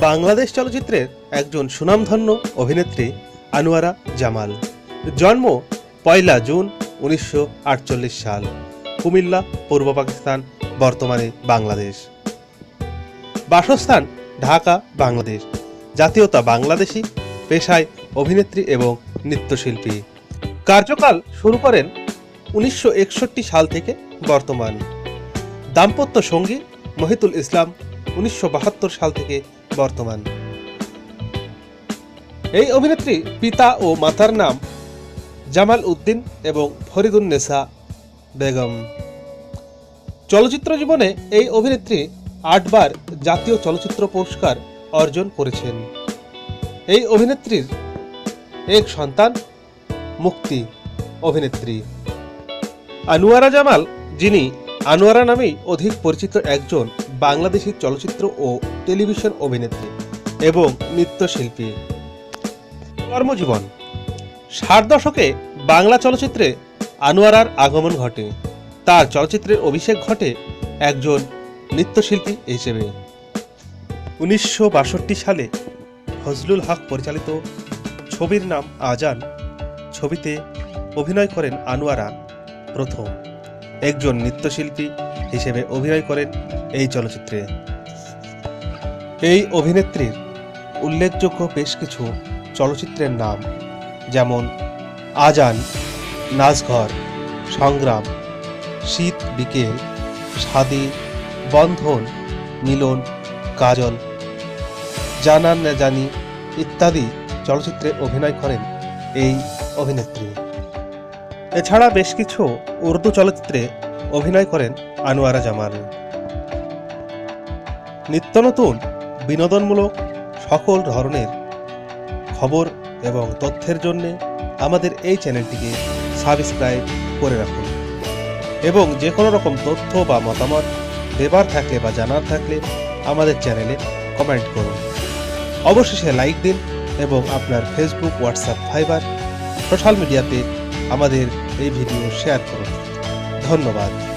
বাংলাদেশ চলচ্চিত্রের একজন সুনামধন্য অভিনেত্রী আনোয়ারা জামাল। জন্ম পয়লা জুন উনিশশো আটচল্লিশ সাল, কুমিল্লা, পূর্ব পাকিস্তান, বর্তমানে বাংলাদেশ। বাসস্থান ঢাকা, বাংলাদেশ। জাতীয়তা বাংলাদেশী, পেশায় অভিনেত্রী এবং নৃত্যশিল্পী। কার্যকাল শুরু করেন উনিশশো একষট্টি সাল থেকে বর্তমান। দাম্পত্য সঙ্গী মহিতুল ইসলাম উনিশশো বাহাত্তর সাল থেকে বর্তমান। এই অভিনেত্রী পিতা ও মাতার নাম জামাল উদ্দিন এবং ফরিদুন্নেসা বেগম। চলচ্চিত্র জীবনে এই অভিনেত্রী আটবার জাতীয় চলচ্চিত্র পুরস্কার অর্জন করেছেন। এই অভিনেত্রীর এক সন্তান, মুক্তি অভিনেত্রী। আনোয়ারা জামাল, যিনি আনোয়ারা নামেই অধিক পরিচিত একজন বাংলাদেশি চলচ্চিত্র ও টেলিভিশন অভিনেত্রী এবং নৃত্যশিল্পী। কর্মজীবন। ষাট দশকে বাংলা চলচ্চিত্রে আনোয়ারার আগমন ঘটে। তার চলচ্চিত্রের অভিষেক ঘটে একজন নৃত্যশিল্পী হিসেবে। উনিশশো বাষট্টি সালে ফজলুল হক পরিচালিত ছবির নাম আজান। ছবিতে অভিনয় করেন আনোয়ারা প্রথম। একজন নৃত্যশিল্পী হিসেবে অভিনয় করেন এই চলচ্চিত্রে। এই অভিনেত্রীর উল্লেখযোগ্য বেশ কিছু চলচ্চিত্রের নাম, যেমন আজান, নাচঘর, সংগ্রাম, শীত বিকেল স্বাদী বন্ধন, মিলন, কাজল, জানান জানি ইত্যাদি চলচ্চিত্রে অভিনয় করেন এই অভিনেত্রী। এছাড়া বেশ কিছু উর্দু চলচ্চিত্রে অভিনয় করেন আনোয়ারা জামাল। নিত্য নতুন, বিনোদনমূলক সকল ধরনের খবর এবং তথ্যের জন্য আমাদের এই চ্যানেলটিকে সাবস্ক্রাইব করে রাখুন এবং যে কোনো রকম তথ্য বা মতামত দেবার থাকলে বা জানার থাকলে আমাদের চ্যানেলে কমেন্ট করুন। অবশেষে লাইক দিন এবং আপনার ফেসবুক, হোয়াটসঅ্যাপ, ফাইবার, সোশ্যাল মিডিয়াতে আমাদের এই ভিডিও শেয়ার করুন। ধন্যবাদ।